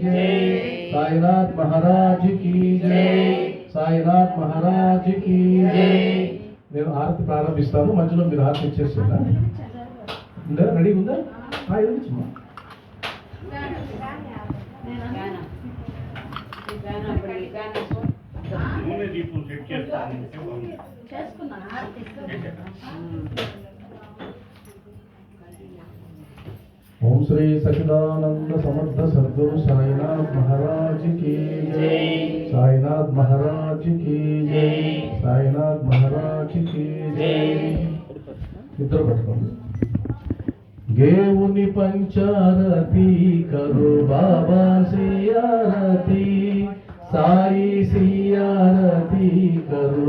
జై సాయినాథ్ మహారాజ్కి జై సాయినాథ్ మహారాజ్కి నేను హారతి ప్రారంభిస్తాను మధ్యలో మీరు హారతి ఇచ్చేస్తున్నా ఉందా? రెడీ ఉందా? ఆ, ఇది ఇచ్చుమా. నూనె దీపం సెట్ చేస్తాను ఓం శ్రీ సచిదానంద సమర్థ సద్గు సాయినాథ్ మహారాజ్కి జై సాయినాథ్ మహారాజ్కి జై సాయినాథ్ మహారాజ్కి జై ఇద్దరు పట్టుకోండి దేవుని పంచారతి కరు బాబా సియారతి సాయి సియారతి కరు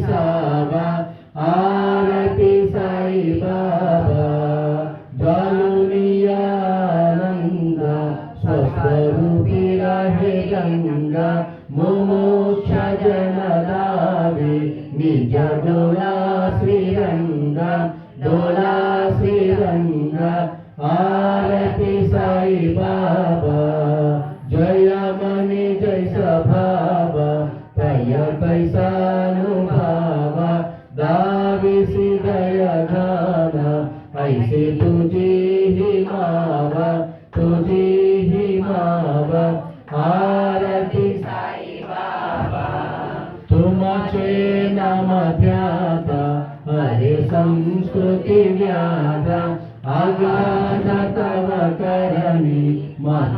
সাবা तुझी ही मावा तुझी ही मावा आरती साई बाबा तुमचे नाम ध्याता हरे संस्कृती व्याधा आगाध तव करणी मन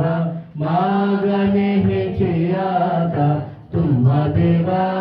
देवा मागणे हे चियाता तुम्हा देवा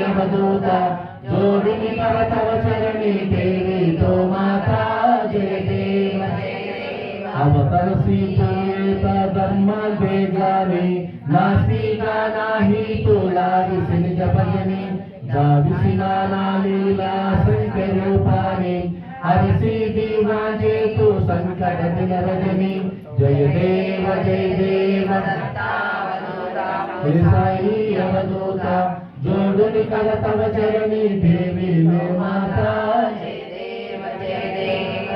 साई अवधूता जोडिनी परतव चरणी देवी तो माता जय देव जय देव अवतरसी पूर्वेता धर्म वेगाने नास्तिका नाही तुला विसिन जपजनी जाविसी नाना लीला संख्य रूपाने हरसी दिवाजे तू संकट दिन रजनी जय देव जय देव हे साई अवधूता జోడుని కల తవ చరణి దేవి లో మాతా.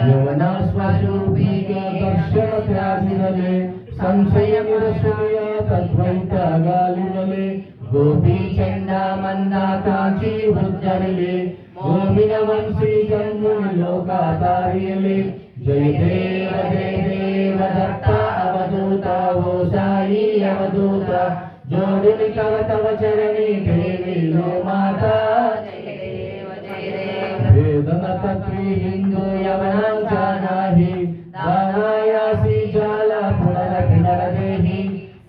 యవనా స్వరూపిగా దర్శన త్యాగినలే సంశయమురసుయ తద్వైత గాలినలే గోపీ చండా మన్నా కాంచి ఉద్ధరిలే గోవిన వంశీ జన్ముని లోకాతారియలే జయ దేవ జయ దేవ దత్త అవధూత ఓ సాయి అవధూత. జోడుని కవ తవ చరణి దేవి దేవిలో మాత వేదన తత్వి హిందూ యవనం దానాయాసి జాల పునర పునరదేహి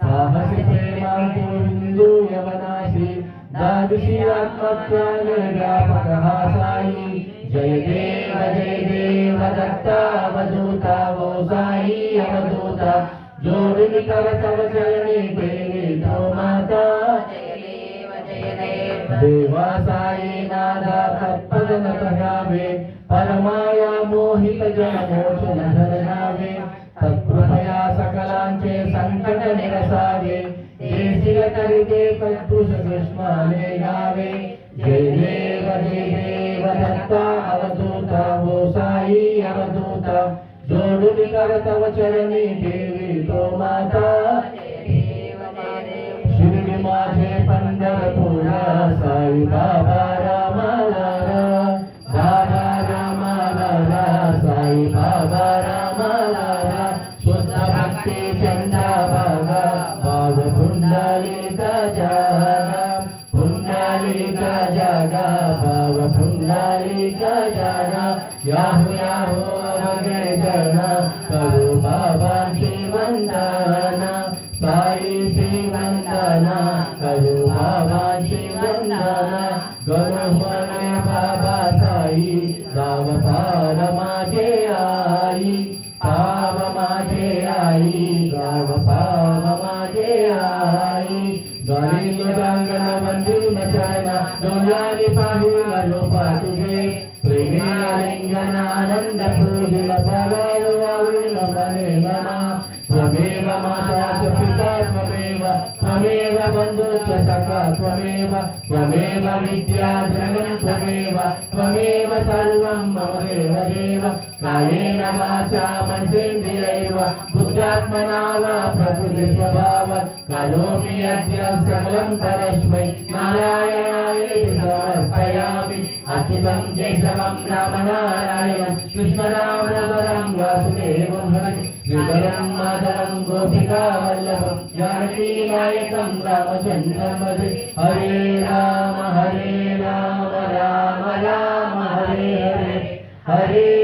సాహసి ప్రేమాంతు హిందూ యవనాసి దాదిసి ఆత్మత్వాన్ని వ్యాపక సాయి జయ దేవ జయ దేవ దత్త అవధూత ఓ సాయి అవధూత జోడిని దేవా సాయి తత్పదన తగావే పరమాయా మోహిత జన మోచన ధరణావే తత్కృపయా సకలాంచే సంకట నిరసావే దేశిల కరితే కట్టుష కృష్ణాలే గావే. జయ దేవ దేవ దత్త అవధూత ఓ సాయి అవధూత. జోడుని కరతవ చరణి దేవి తో మాతా సాయి బాబా రామ బాబా రామ సాయి బాబా రామ శుద్ధ భక్తి చంద బాగా బాబు పుండలిక జగ పుండలిక జగ బాబు పుండలిక జగ యాహు యాహు జగ ప్రభు బాబా त्वमेव बन्धुश्च सखा त्वमेव त्वमेव विद्या द्रवं त्वमेव त्वमेव सर्वं मम देव देव कायेन वाचा मनसेन्द्रियैव बुद्ध्यात्मना वा प्रकृति स्वभाव करोमि अद्य सकलं परस्मै नारायणाय समर्पयामि अच्युतं केशवं रामनारायणं कृष्णरामनवरं वासुदेवं हरि யுகலம் மதரம் கோபிகா வல்லபம். ஜானகீநாயகம் ராமச்சந்திரமது. ஹரே ராம ஹரே ராம ராம ராம ஹரே ஹரே. ஹரே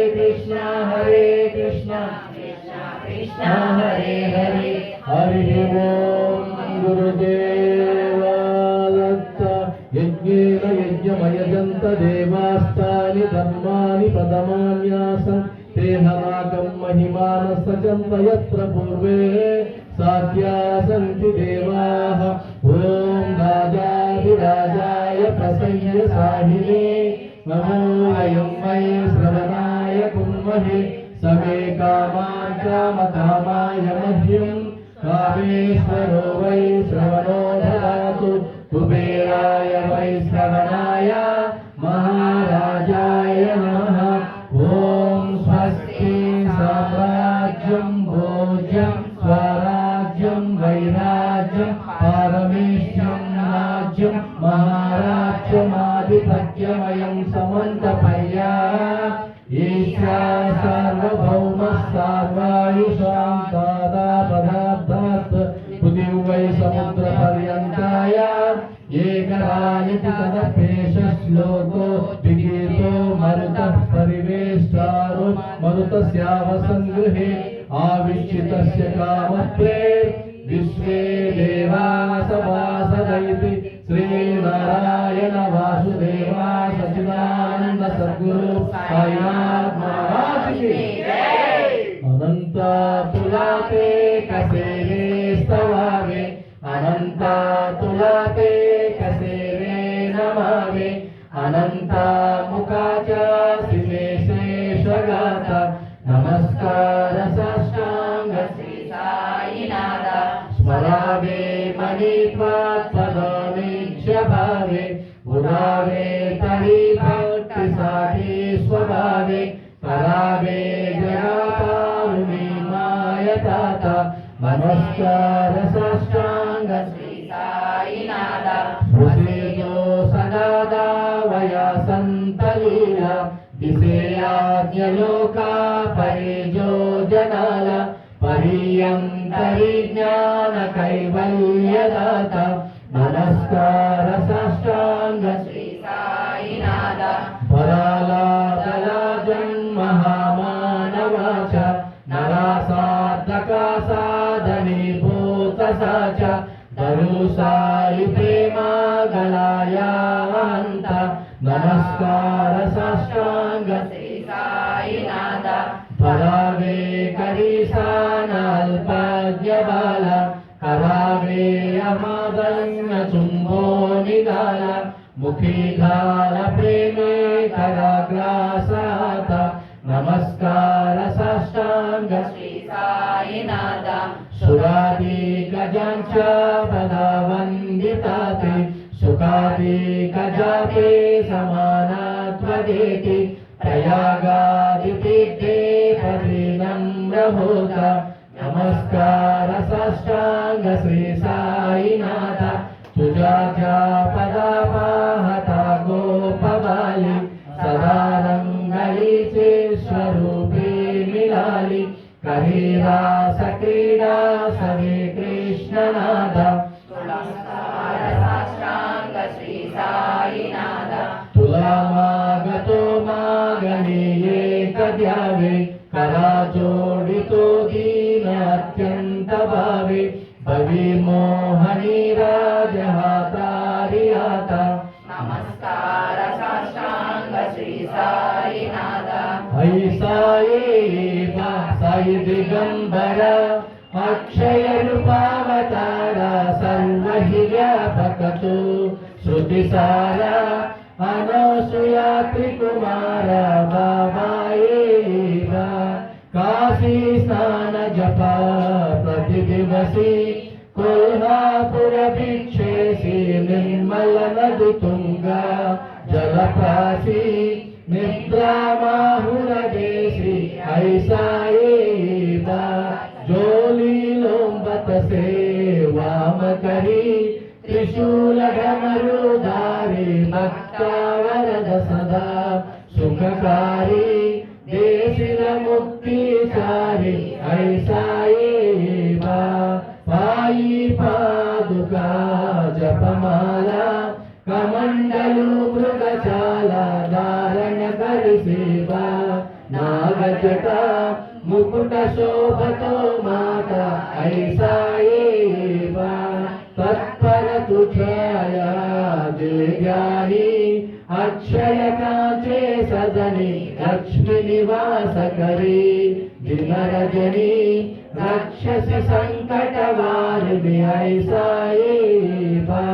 महिमानः सजन्त यत्र पूर्वे साध्या सन्ति देवाः ॐ राजाधिराजाय प्रसय्य साहिने नमो अयं वै श्रवणाय कुर्महे समे कामान् कामकामाय मह्यं कामेश्वरो वै श्रवणो ददातु कुबेराय वै श्रवणाय ఏకరాయతిష్ శ్లోకో విగీతో మరుత పరివేష్టారు. మరుత శ్యామ సంగృహే ఆవిష్యత కామత్రే విశ్వే దేవా సమాసదైతి శ్రీనారాయణ వాసుదేవా సచిదానంద సద్గురు సాయినాథ్ అనంత పులాతే కసేవే స్తవామే. అనంతా अनंत मुखाच्या श्रीशेष गाता नमस्कार साष्टांग श्री साईनाथ स्मरावे मणित्वात् पदमीक्ष भावे उदावे तरी भक्तिसाठी स्वभावे करावे जगापारुणी मायताता नमस्कार साष्टांग లోకా పరిజో జనాల పర్యంతరి జ్ఞాన కైవల్యదాత నమస్కార సాష్టాంగ శ్రీ సాయినాథ. పరాలాదల జన్మ మహామానవాచ నరా సాధక సాధని భూత సాచ తరుసా मुखी घाल प्रेमे कराग्रासात नमस्कार साष्टाङ्ग श्रीसायिनाथ सुरादिकजाञ्च तदा वन्दिताति सुखादिकजाते समानात्वदेति प्रयागादितीर्थे प्रवीणं नमस्कार साष्टाङ्ग श्रीसायिनाथ प्रवेला सकेणा सहे कृष्ण श्रुती सारा अनसुया त्रिकुमार बाबाये बा काशी स्नान जपा प्रतिदिवसी कोल्हापुर भिक्षेसी निर्मल नदी तुंगा जलप्रासी निद्रा माहुरदेशी ऐसा येवा जोली భక్తావరద సదా సుఖకారి దేశిల ముక్తిసారి ఐసాయేవా పాయి పాదుకా జపమాల కమండలు మృగచాల దారణ కరిసేవా నాగజట ముకుట శోభతో మాత ఐసాయేవా తత్పర తుఖే तुझया दिव्यानी अक्षय कांचे सदनी लक्ष्मी निवास करी दिन रजनी राक्षसी संकट वारवी ऐसा एवा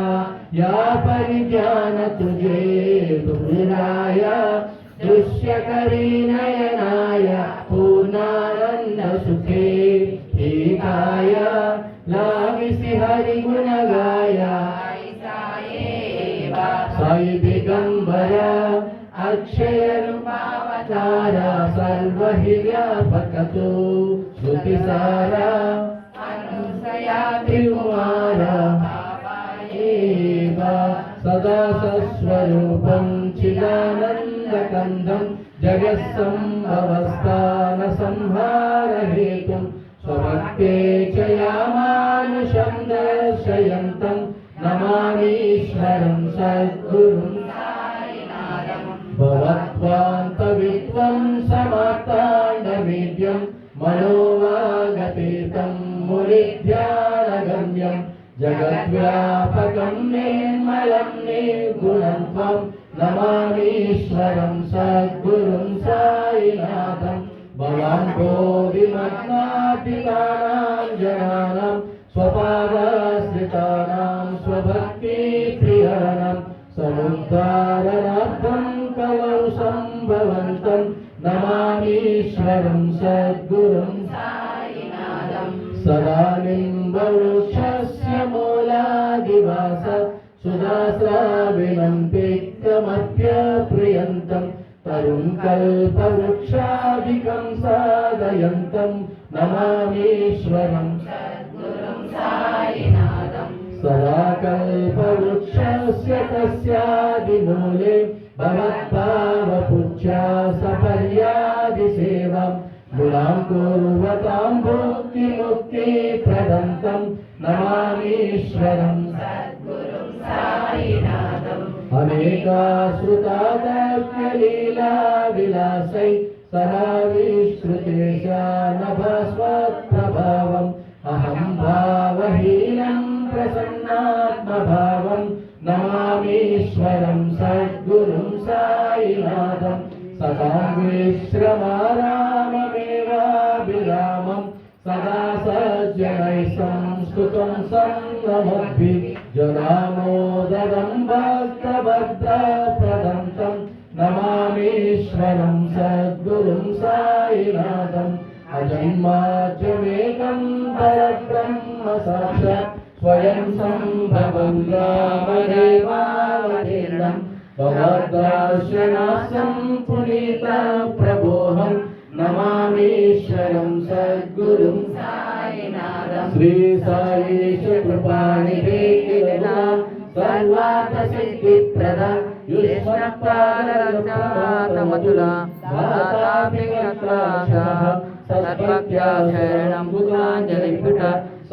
या परिज्ञान तुझे दुराय दृश्यकरी नयनाय अक्षय अक्षयरुपावतारा सर्वहिर्यापकतु श्रुतिसारा अनुसया त्रिकुमारा सदा सस्वरूपं चिदानन्दकन्दं जगत्सम्भवस्था नमामीश्वरं सद्गुरुं साईनाथं भवां बोधिमग्नातिकानां जनानां स्वपादाश्रितानां स्वभक्तिप्रियाणां समुद्धारणार्थं कलौ सम्भवन्तं नमामीश्वरं सद्गुरुं सदा निम्बवृक्षस्य मूलादिवास सुधास्राविणं पिक्तमप्यप्रियन्तं तरुं कल्पवृक्षादिकं साधयन्तं नमामीश्वरं सदा कल्पवृक्षस्य तस्यादिमूले भवत्पावपुच्छा सपर्यादिसेवां गुणां कुर्वतां भुक्ति मुक्तिप्रदन्तं अनेकाश्रुतादप्यलीलाविलासै समाविष्कृतेशानभस्वत्प्रभावम् अहं भावहीनं प्रसन्नात्मभावं नमामीश्वरं सद्गुरुं सायिनाथं सदां विश्रमाराममेवाभिरामं सदा सज्जनैः संस्तुतं सन्नमद्भिः पुनीता प्रभोहं नमामीश्वरं सद्गुरुं सायिनाथम् श्री साईश कृपानिधे किरणा सर्वार्थसिद्धिप्रद युष्मत्पादरक्षातमतुल दाताभिगताशः सद्भक्त्या शरणं पुराञ्जलिपुट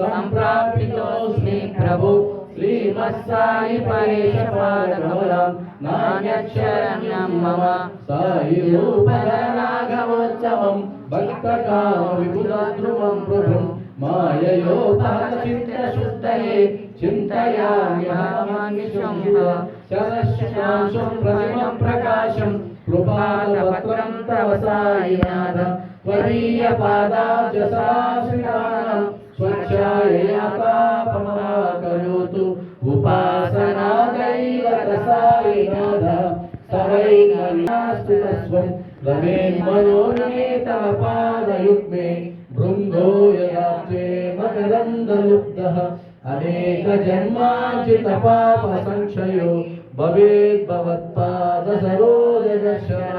सम्प्राप्तितोऽस्मि प्रभु శ్రీమత్సాయి పరేశపాదగౌరం నాణ్యక్షరణ్యం మమ సాయి రూపరాగవోత్సవం భక్తకామ విపులాధ్రువం ప్రభుం మాయయోపాచిత్తశుద్ధయే చింతయామ్యహమనిశం ప్రకాశం కృపాలపత్రం తవ సాయినాథ త్వరీయ सुमस्वं रमे मनो रमे तव पादयुग्मे भृङ्गो यदा त्वे मकरन्दलुब्धः। अनेकजन्मार्जितपापसंशयो भवेद्भवत्पादसरोजदर्शन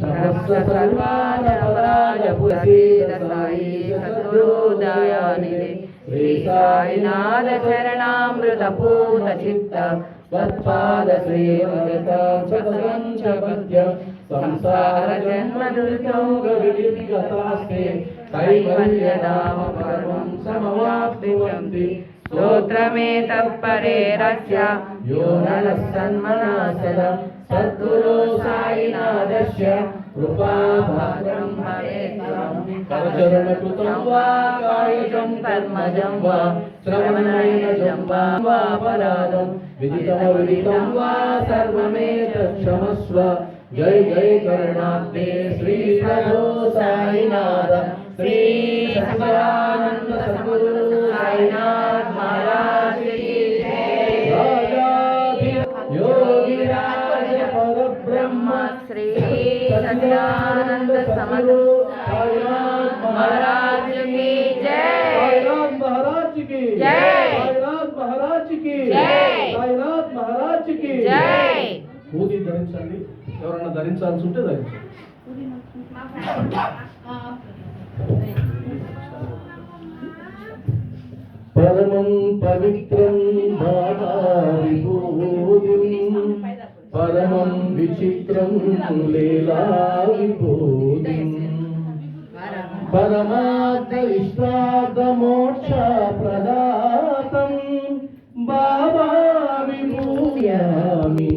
सहस्रसर्वादपदाय पुरसीदसायि सत्रोदयानिरे श्रीसायिनादचरणामृतपूर्णचित्त त्वत्पादसेवगता च पदं च पद्यम् సంసార జన్మ దుర్గం గరుడి గతాస్తే కైవల్య నామ పరమం సమవాప్తివంతి స్తోత్రమే తప్పరే రస్య యోనల సన్మనాశనం సద్గురు సాయినాథస్య కృపాభాద్రం కవచరణకృతం వా కాయుజం కర్మజం వా సర్వమే తక్షమస్వ जय जय करुणाते श्री प्रभु साईनाथ श्री सच्चिदानंद सद्गुरु साईनाथ महाराज की जय। योगिराज परब्रह्म श्री सच्चिदानंद सद्गुरु साईनाथ महाराज की जय। महाराज की जय। महाराज की जय। महाराज की जय। ఎవరైనా ధరించాల్సి ఉంటే ధరించండి. పరమం పవిత్రం బాబా పరమం విచిత్రం లీలా విభూతిం ఇష్టార్థ మోక్ష ప్రదాతం బాబా విభూయామి